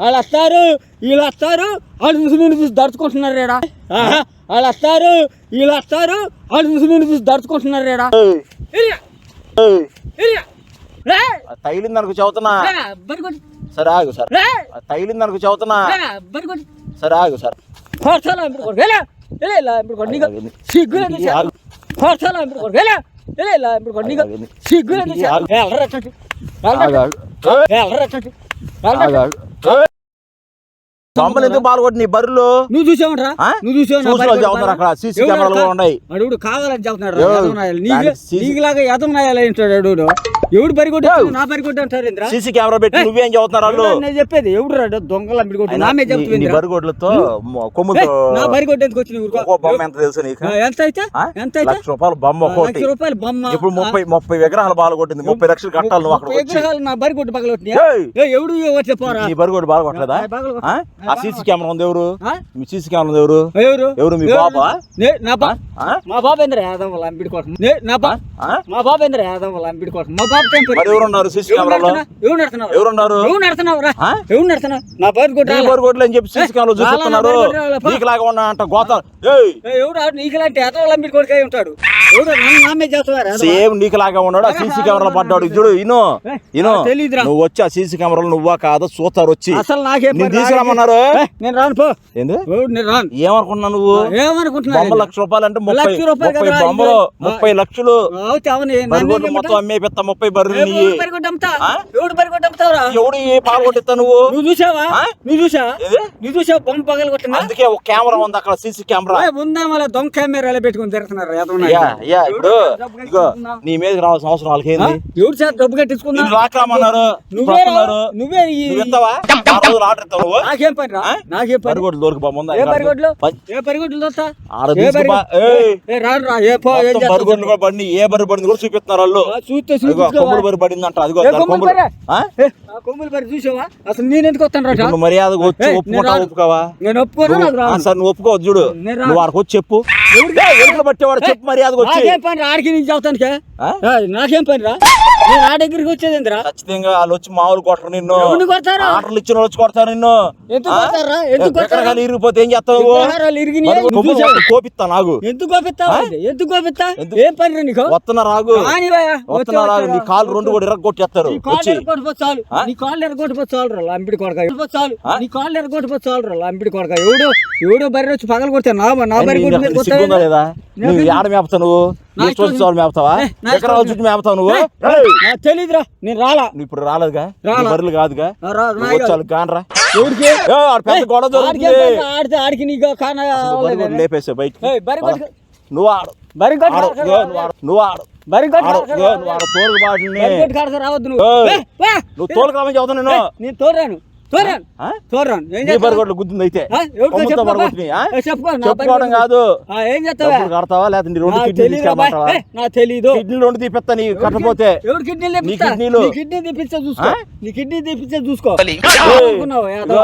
వాళ్ళు వస్తారు వీళ్ళు వస్తారు వాళ్ళు చూసి నేను చూసి దడుచుకుంటున్నారు రేడా. వాళ్ళు వస్తారు వీళ్ళు వస్తారు వాళ్ళు చూసి నేను చూసి దడుచుకుంటున్నారు రేడా. తగిలింది అనుకు బరిగొట్టు. సరే ఆగు సార్. రే, తగిలింది అనుకు బరిగొట్టు. సరే ఆగు సార్. కోర్చాలా ఇప్పుడు బొమ్మలు ఎందుకు పాల్గొట్టి నీ బరులు నువ్వు చూసావుంటరా? ఆ? నువ్వు చూసావు నా చూసిన బైక్ వాళ్ళు చెబుతున్నారు అక్కడ? సీసీ కెమెరాలు ఉన్నాయి. వాడు కావాలని? ఎదవనాయాలు నీకు నీకులాగా ఎవడు ఎవడు పరిగొట్టి నా పరిగొట్టి అంటారు ఇంద్ర? సీసీ కెమెరా పెట్టి నువ్వేం చెబుతున్నారు వాళ్ళు నేను చెప్పేది ఎవడు రాడు? దొంగలు అమ్మిడికొట్టి అయినా నా మీద నీ- చెప్తుంది. బరిగొడ్లతో మొ- ఏయ్, కొమ్ముతో నా పరిగొట్టి ఎందుకు వచ్చి నువ్వు ఒక్కో బొమ్మ ఎంత తెలుసు నీకు? ఎంత అయితే? ఎంత అయితే? లక్ష రూపాయలు బొమ్మ ఆ, ఒక్కోటి. లక్ష రూపాయలు బొమ్మ. ఇప్పుడు ముప్పై ముప్పై విగ్రహాలు బాగా కొట్టింది ముప్పై లక్షలు కట్టాలి నువ్వు అక్కడ వచ్చి. విగ్రహాలు నా బరిగొట్టి పగలొట్టి ఏయ్! ఎవడు వచ్చే పోరా? నీ బరిగొడ్డు బాగా కొట్టలేదా? ఆ, సీసీ కెమెరా ఉంది ఎవరు? మీ సీసీ కెమెరా ఉంది ఎవరు? ఎవరు? ఎవరు మీ బాబా? నే- నా బా ఆ? మా బాబేంద్ర యాదవ్ వాళ్ళ అంబిడి కోట నే- నా బా ఆ? మా బాబేంద్ర యాదవ్ వాళ్ళ అంబిడి కోట మా బాబు టైం మరి ఎవరు ఉన్నారు సీసీ ఎవరు కెమెరాలో? నడుతున్నావు? ఎవరు నడుతున్నావు ఎవరు ఉన్నారు ఎవరు నడుతున్నావు రా ఆ? ఎవరు నడుతున్నావు నా బయట కొట్టి నీ బరిగొడ్లు అని చెప్పి సీసీ కెమెరా చూపిస్తున్నారు. రాలా, రాలా, రాలా, నీకు లాగా ఉన్నా అంట గోత ఏయ్! ఎవడు ఆడు? నీకు లాంటి యాదవ్ వాళ్ళ అంబిడి కొడుకు అయి ఉంటాడు. సేమ్ నీకు లాగా ఉన్నాడు. ఆ సీసీ కెమెరాలో పడ్డాడు. చూడు ఇను ఇను. నువ్వు వచ్చి ఆ సీసీ కెమెరాలో నువ్వా కాదో? చూస్తారు వచ్చి. అసలు నాకే నేను రాను పో. రాను. ఏమనుకున్నా నువ్వు? ఏమనుకుంటున్నా లక్ష రూపాయలు అంటే ముప్పై ముప్పై బొమ్మలు. ముప్పై లక్షలు. మొత్తం అమ్మే పెత్త ముప్పై బర్రెలు ఎవడు పాల్గొట్టిస్తా నువ్వు? నువ్వు చూసావా? నువ్వు చూసావా? ఏది? నువ్వు చూసావా? బొమ్మ అందుకే ఒక కెమెరా ఉంది అక్కడ సీసీ కెమెరా. ఉందా మళ్ళీ దొంగ కెమెరాలు పెట్టుకుని తిరుగుతున్నారు యాదవ్ యా నాయుడు. యా ఇప్పుడు ఇగో. నీ మీదకి రావాల్సిన అవసరం వాళ్ళకి? ఏంది ఎవరు డబ్బు కట్టించుకున్నా నువ్వే నువ్వే ఇస్తావా ఆర్డర్ ఇస్తావు నాకేం పని రా? నాకేం పని. పరిగొడ్లు దొరికి ఏ పరిగొడ్లు? ఏ పరిగొడ్లు కూడా బండి ఏ బరి పడింది కూడా చూపిస్తున్నారు వాళ్ళు. చూస్తే అదిగో? కొమ్ముడు బరి పడిందంట అదిగో ఏ దాని కొమ్ములు కొమ్ములు. పరి చూసావా? అసలు నేను ఎందుకు వస్తాను మర్యాదగా వచ్చి ఒప్పుకుంటా. ఒప్పుకోవా? నేను ఒప్పుకోను సరే నువ్వు ఒప్పుకోవద్దు చూడు. నువ్వు ఆడికి వచ్చి చెప్పు. ఎలుకలు పట్టేవాడు? చెప్పు మర్యాదగా వచ్చి నాకేం పని ఆడికి నుంచి? ఏ, నాకేం పని రా? నేను ఆ దగ్గరికి వచ్చేది ఎందురా ఖచ్చితంగా వాళ్ళు వచ్చి మామూలు కొట్టరు నిన్ను. కొడతారు? ఆటలు ఇచ్చిన వాళ్ళు వచ్చి కొడతారు నిన్ను. ఎందుకు? కొడతారా? ఎందుకు కొడతారా? ఇరిగిపోతే ఏం చేస్తావు కోపిస్తా నాకు ఎందుకు కోపిస్తావు ఎందుకు కోపిస్తా? ఏం పని రా నీకు? వస్తున్నా రాగు. వస్తున్నా రాగు. నీ కాలు. రెండు కూడా ఇరగొట్టేస్తారు. నీ కాళ్ళు వచ్చి. చాలు? నీ కాళ్ళు ఎరగొట్టుకో చాలు రా లంపిడి కొడక. చాలు? నీ కాళ్ళు ఎరగొట్టుకో చాలు రా లంపిడి కొడక. ఎవడో ఎవడో బర్రె వచ్చి పగలు కొడితే నా నా బర్రె కొట్టి నువ్వు? ఏడ నువ్వు? నా ఇష్టం వచ్చిన వాళ్ళు మేపుతావా ఎకరాల చుట్టూ మేపుతావు నువ్వు? తెలీదురా నేను రాలా. నువ్వు ఇప్పుడు రాలేదుగా? బర్రెలు కాదుగా? ఆ, రా, నువ్వు నాయగా. వచ్చి వాళ్ళకి కానరా పెద్ద గొడవ జరుగుతుంది. ఆడికి నీకు కాన నువ్వు లేపేసావు బయటికి. నువ్వు ఆడు. బరి. నువ్వు ఆడు. నువ్వు బరి. నువ్వు ఆడ. తోలుకు బాటిని నువ్వు. నువ్వు తోలుకు రామని చెబుతా నేను. ఏయ్, నేను తోరాను గుద్దింది అయితే. చెప్పుకోవడం. కాదు. ఏం చేస్తావా? కడతావా? నీ రెండు కిడ్నీలు. తీసుకెళ్ళమంటావా? తెలీదు. రెండు తీపిస్తా నీ కట్టపోతే. ఎవరు కిడ్నీలు నీ తెప్పిస్తా? కిడ్నీలు. నీ కిడ్నీ తెప్పించే చూసుకో? నీ కిడ్నీ తెప్పించే చూసుకో. అనుకున్నావా, యాదవ?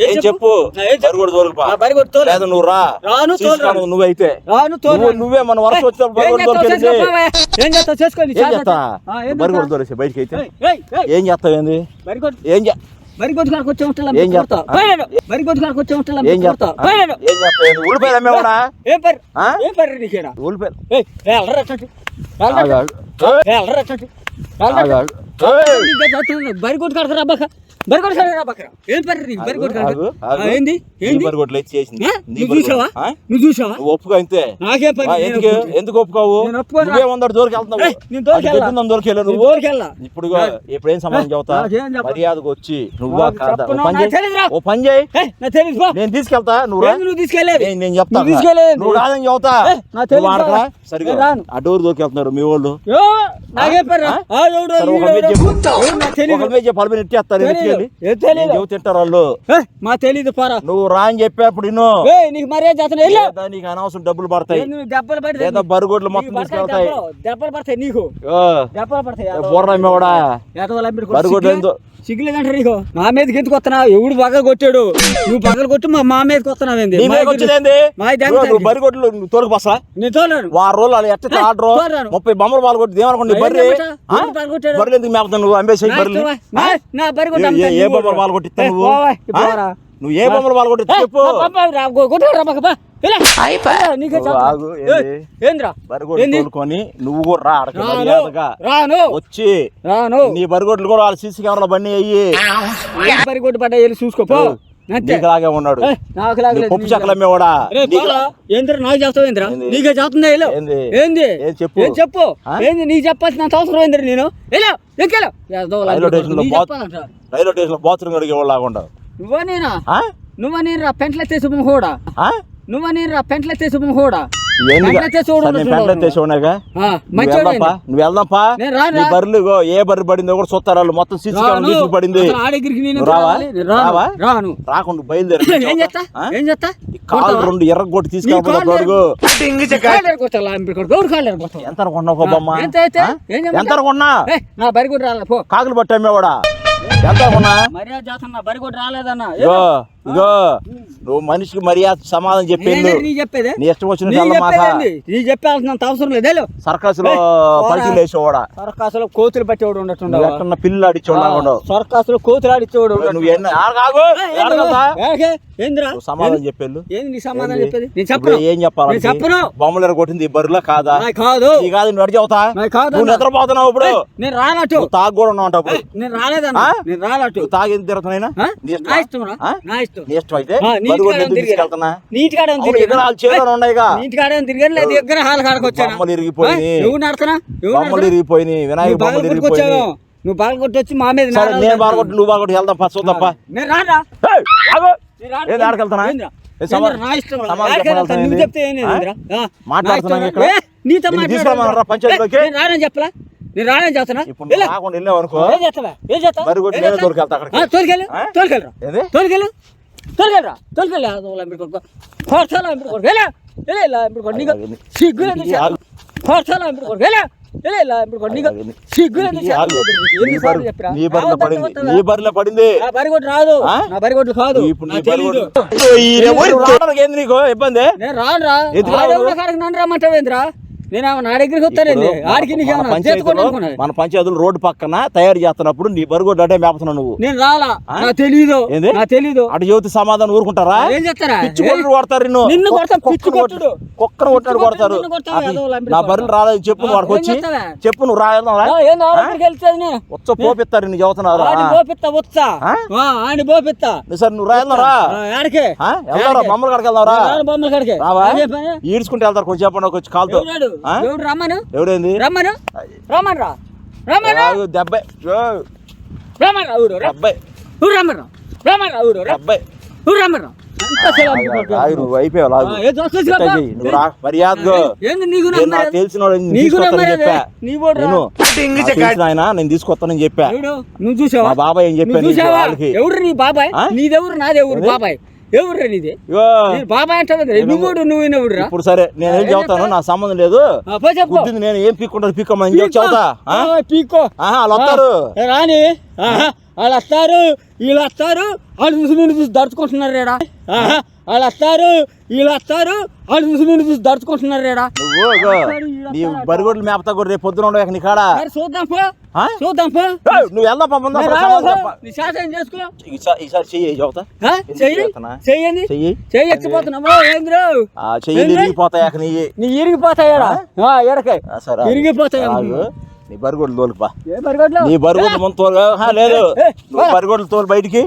ఏం చెప్పు? తోలు. లేదు నువ్వు రా. రాను, తోలు. నువ్వైతే. రాను, తోలు నువ్వు- మన వరుస వచ్చినప్పుడు? తోలుకెళ్ళి. ఏం చేస్తావు? ఏం. చేస్తా? తోలేసి బయటికి అయితే. ఏం చేస్తావు ఏంది? ఏం చే కాడికి వచ్చే ఉంటా ఏం కాడికి వచ్చే ఉంటా ఏం ఏం ఏం పరి? ఏం పరి నీకేనా? ఏ, అట్లాంటి. అట్లాంటి. అట్లాంటి. కడతారా అబ్బాక ఏం. ఏంది? ఏంది? చేసింది. నువ్వు బరిగొడ్లు. చూసావా? ఆ? నువ్వు చూసావా? నువ్వు ఒప్పుకో అంతే. నాకే పని ఆ, నేను ఎందుకు? ఒప్పుకుంటా. ఎందుకు ఒప్పుకోవు? నేను ఒప్పుకోను. నువ్వే వందరు దూరికి వెళ్తున్నావు. ఏయ్, నేను దూరికి దూరికెళ్ళా నేను నువ్వు? దూరికెళ్ళా. ఇప్పుడు ఇప్పుడు ఏం సమాధానం చెబుతా. మర్యాదకు వచ్చి నువ్వా కాదా ఓ పని చేయి. ఓ పని చేయి. నేను తీసుకెళ్తా నువ్వు తీసుకెళ్ళేది? నేను చెప్తా నువ్వు కాదని చెబుతా. సరిగా. ఆ డోర్ దూరికెళ్తున్నారు మీ వాళ్ళు. తింటారు వాళ్ళు? మా తెలీదు పోరా. నువ్వు రా అని చెప్పేప్పుడు నీకు మరే నీకు అనవసరం డబ్బులు పడతాయి. దెబ్బలు పడితే బరుగొడ్లు మొత్తం తీసుకెళ్తాయి. దెబ్బలు. పడతాయి నీకు. దెబ్బలు పడతాయి బుర్ర బరుగొడ్లు ఏందో సిగ్గులేదంటారు నీకు? నా మీదకి ఎందుకు వస్తున్నావు? ఎవడు పగలు కొట్టాడు? నువ్వు పగలు కొట్టి మా మా మీదకి వస్తున్నావు ఏంది? మా బరి కొట్లు తోలుకు బస్సా నేను తోలేను వారం రోజులు ఎట్ట ఆర్డర్. ముప్పై బొమ్మలు పాలు కొట్టి ఏమనుకోండి బర్రె? బర్రెలు ఎందుకు నువ్వు? అంబేసి బర్రెలు? ఏ- బొమ్మలు పాలు కొట్టిస్తావు నువ్వు ఏ బొమ్మలు పాలు కొట్టి చెప్పు. నీకే నువ్వు కూడా రా రాను వచ్చి. రాను. నీ బరిగొడ్లు కూడా వాళ్ళ సీసీ కెమెరా బండి అయ్యి బరి కొట్టి పడ్డా వెళ్ళి చూసుకో పో. అంతే. నీకులాగే ఉన్నాడు. పప్పు చెక్కలు అమ్మేవాడా? ఏంద్రా నాకు చేస్తావు ఏంద్రా? ఏంది? నీకే చేస్తుందా ఏంది? చెప్పు? చెప్పు? ఏంది నీకు చెప్పాల్సిన అవసరం ఏంద్రా నేను రైల్వే స్టేషన్లో బాత్రూమ్ అడిగేవాళ్ళు లాగా నువ్వా నేనా? ఆ? నువ్వా నేను రా పెంట్ల తెసి కూడా ఆ? నువ్వా నేను రా. పెంట్ల తెసి ఏ బర్రె పడిందో కూడా చూస్తారు వాళ్ళు. మొత్తం సీసీ కెమెరా పడింది. రాను. రాకుండా బయలుదేరి. రెండు ఎర్రగొట్టి నీ తీసుకెళ్ళిపోతా కాళ్ళు గొడుగు. కాళ్ళు ఎరగొట్టా, లాంబి కొడుకు. ఎవడు కాళ్ళు ఎరగొడతావు? ఎంత బొమ్మ? ఎంత అయితే? ఆ? ఏం చెప్పమంటావు? ఎంత అనుకున్నా ఏయ్, నా బరి కూడా రాలే పో. కాకులు పట్టి అమ్మేవాడా? ఎంత మర్యాద చేస్తున్నా రాలేదన్నా. ఇగో ఇగో నువ్వు మనిషికి మర్యాద సమాధానం నేనే నీ చెప్పేది? నీ ఇష్టం వచ్చిన నీ చెప్పేది చెప్పాల్సినంత అవసరం లేదు. సర్కస్లో ఏయ్, పోరా. పల్టీలు వేసేవాడా సర్కాసులో కోతులు పట్టేవాడు నువ్వు ఎక్కడన్నా పిల్లలు ఆడిచ్చేవాడు ఉండవు సర్కాసులో కోతులు ఆడిచ్చేవాడు. నువ్వు ఎన్ని ఏందిరా? సమాధానం చెప్పేళ్ళు. ఏంది నీ సమాధానం? చెప్పేది? నేను చెప్పను. ఏం చెప్పాలి? నేను చెప్పను. బొమ్మలు ఎరగొట్టింది ఈ బరిలో కాదా? నాకు కాదు. నీ కాదు నువ్వు నాకు కాదు నువ్వు నిద్రపోతున్నావు ఇప్పుడు? నేను రానట్టు. తాగు కూడా ఉన్నావు అంటావు ఇప్పుడు. నేను రాలేదన్నా. ఆ? నేను రానట్టు. నువ్వు తాగి ఎందుకు తిరుగుతున్నాయినా ఆ? నీ ఇష్టమా? నా ఇష్టం రా ఆ? నా ఇష్టం. నీ ఇష్టం అయితే ఆ, నీట్ బరువు గానే ఎందుకు తిరిగాను. తీసుకెళ్తున్నా. నీట్ గానే అవును, తిరిగాను. విగ్రహాలు చేతులు ఉన్నాయిగా. నీట్ గానే తిరిగాను లేదు విగ్రహాల కాడకు వచ్చాను. బొమ్మలు ఇరిగిపోయినాయి. నువ్వు నడతనా? నువ్వు బొమ్మలు నడతనా? ఇరిగిపోయినాయి. వినాయక బాగా బొమ్మలు నువ్వు బాగా కొట్టొచ్చి మా మీద నేను. బాగా నువ్వు బాగా వెళ్దాం ఫస్ట్ చూద్దాం నేను రాను. ఏంది ఆడకెళ్తున్నా? ఏందిరా? ఏ సమాధానం- ఏందిరా? నా ఇష్టం రా. సమాధానం ఆడికి చెప్పాలి వెళ్తాను. నువ్వు ఏంది? చెప్తే ఏంది ఆ? ఏందిరా? ఆ, మాట్లాడుతున్నాం పంచాయతీలోకి? రానని చెప్పలా నేను రానని చెప్తున్నా ఇప్పుడు రాకుండా వెళ్ళావు అనుకో ఏం చేస్తావా ఏం చేస్తావు మరి ఏం నేనే? తోలుకెళ్తా అక్కడికి. ఆ, తోలుకెళ్ళు? తోలుకెళ్ళరా తోలుకెళ్ళు తోలుకెళ్ళరా తోలుకెళ్ళి అదోలా కొడుకో ఫోర్చాల ఎంపిడి కొడుకు వెళ్ళా వెళ్ళే ఎంపిడి కొడు నీకు ఆగు. ఫోర్చాల ఎంపిడి కొడుకు వెళ్ళా నీ బరిలో పడింది రాదు? నా బరిగొడ్డు కాదు ఇప్పుడు నాకు ఇబ్బంది నేను రాను రా రమ్మంటావేంద్రా నేను ఆమె నా దగ్గరికి వస్తానండి. ఆడికి మన పంచాయతీలో- రోడ్డు పక్కన తయారు చేస్తున్నప్పుడు నీ బరుగొడ్డు అటే మేపుతున్నావు నువ్వు. నేను రాలా. తెలీదు. తెలీదు. అటు యువతి సమాధానం ఊరుకుంటారా? ఏం పిచ్చి కొట్టుడు కొడతారు నిన్ను. నిన్ను కొడతాం, కుక్కను పిచ్చి కొట్టుడు. కుక్కను కొట్టాడు కొడతారు. నా? బర్రెలు రాలేదు చెప్పు వాడికి వచ్చి? చెప్పు నువ్వు నేను. వచ్చ పోపిస్తారు నిన్ను చదువుతున్నారు? ఆడి పోపిత్తా వచ్చా ఆ? ఆడి పోపిత్తా సరే నువ్వు రాయన్నారా ఆ, ఆడికే వెళ్దారా బొమ్మల కాడికి వెళ్దారా కాడికి. ఈడ్చుకుంటే వెళ్తారు కొంచెం చెప్పండి వచ్చి కాలుతో? ఎవడు రమ్మను? ఎవడేంది? రమ్మను? రమ్మను రా. రమ్మను ఓ, రమ్మను రా దెబ్బై. ఊరు రమ్మను రమ్మను రా ఊరు రమ్మను నేను తీసుకొస్తానని? చెప్పా. నువ్వు చూసావా? మా బాబాయ్ ఏం చెప్పాను ఎవరు నీ బాబాయ్? నీదెవరు నాదెవరు? బాబాయ్? ఎవరు నీది బాబాయ్ అంటే నువ్వు నువ్వు ఇప్పుడు సరే నేను ఏం ఏం చెబుతాను చెప్తా? నా సంబంధం లేదు. గుద్దింది నేను ఏం చెబుతా ఆ? ఆ, పీక్కో. వాళ్ళు వస్తారు. రాని వాళ్ళు వస్తారు వీళ్ళు వస్తారు వాళ్ళు చూసి నేను చూసి దడుచుకుంటున్నారు రేడా. వాళ్ళు వస్తారు వీళ్ళు వస్తారు వాళ్ళు చూసి నేను చూసి దడుచుకుంటున్నారు రేడా. నీ బరిగొడ్లు మేపతా కూడా రేపు పొద్దున ఉండవు నీ కాడ? చూద్దాం పో? చూద్దాం పో. నువ్వు వెళ్దాం పంపందా నేను రాను పో. నీ శాసనం చేసుకో. ఈసారి చెయ్యి చెబుతా? చెయ్యండి. చెయ్యి. చెయ్యి ఎక్కిపోతున్నావా ఏంద్రు? చెయ్యి? ఇరిగిపోతాయి నీ ఎడకాయ. ఇరిగిపోతాయి. నీ బరిగొడ్లు ఏ బరిగొడ్లు? నీ బరిగొడ్లు ముందు తోలు. లేదు. నువ్వు బరిగొడ్లు తోలు బయటికి.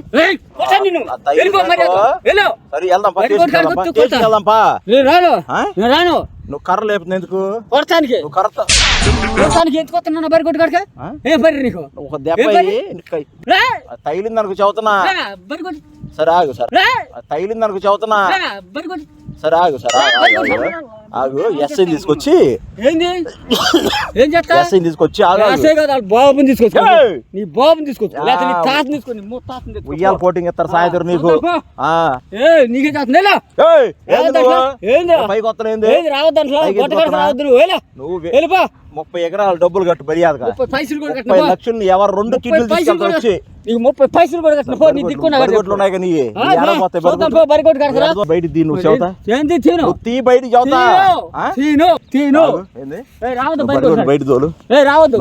సరే వెళ్దాం రాను. నువ్వు కర్ర లేపుతుంది ఎందుకు? కొడతానికి. నువ్వు కొడతానికి ఎందుకు వస్తున్నా కడక? ఏ బరి నీకు? ఒక దెబ్బ తగిలింది అనుకో చదువుతున్నా. సరే ఆగు సరే. తగిలింది అనుకో చదువుతున్నా. సరే ఆగు సరే. ఆగు, ఎస్ఐ తీసుకొచ్చి. ఏంది? ఏం చేస్తా ఎస్ఐ తీసుకొచ్చి కదా వాళ్ళ బాబుని తీసుకొచ్చు! నీ బాబుని తీసుకొచ్చు. లేకపోతే నీ తాతని తీసుకొని నీ ముత్తాతని తీసుకొచ్చు. ఉయ్యాల పోటీంగ్ ఇస్తారు సాయంత్రం నీకు. ఏ నీకే ఏంది? పైకి? ఏది? రావద్దు గొట్టగడ నువ్వు. వెళ్ళా. నువ్వు వెళ్ళిపా. ముప్పై ఎకరాలు డబ్బులు కట్టు మర్యాదగా. ముప్పై. లక్షలు ఎవరు రెండు ముప్పై కిడ్నీలు పైసలు తీసుకెళ్తా కూడా వచ్చి. నీకు ముప్పై పైసలు కూడా కట్టిన? పో నీ దిక్కున్నా ఉన్నాయి కానీ బయట దీ నువ్వు చెబుతా ఏంది తిను. నువ్వు తీ బయట చెబుతా రావద్దు బయట తోలు. ఏ రావద్దు.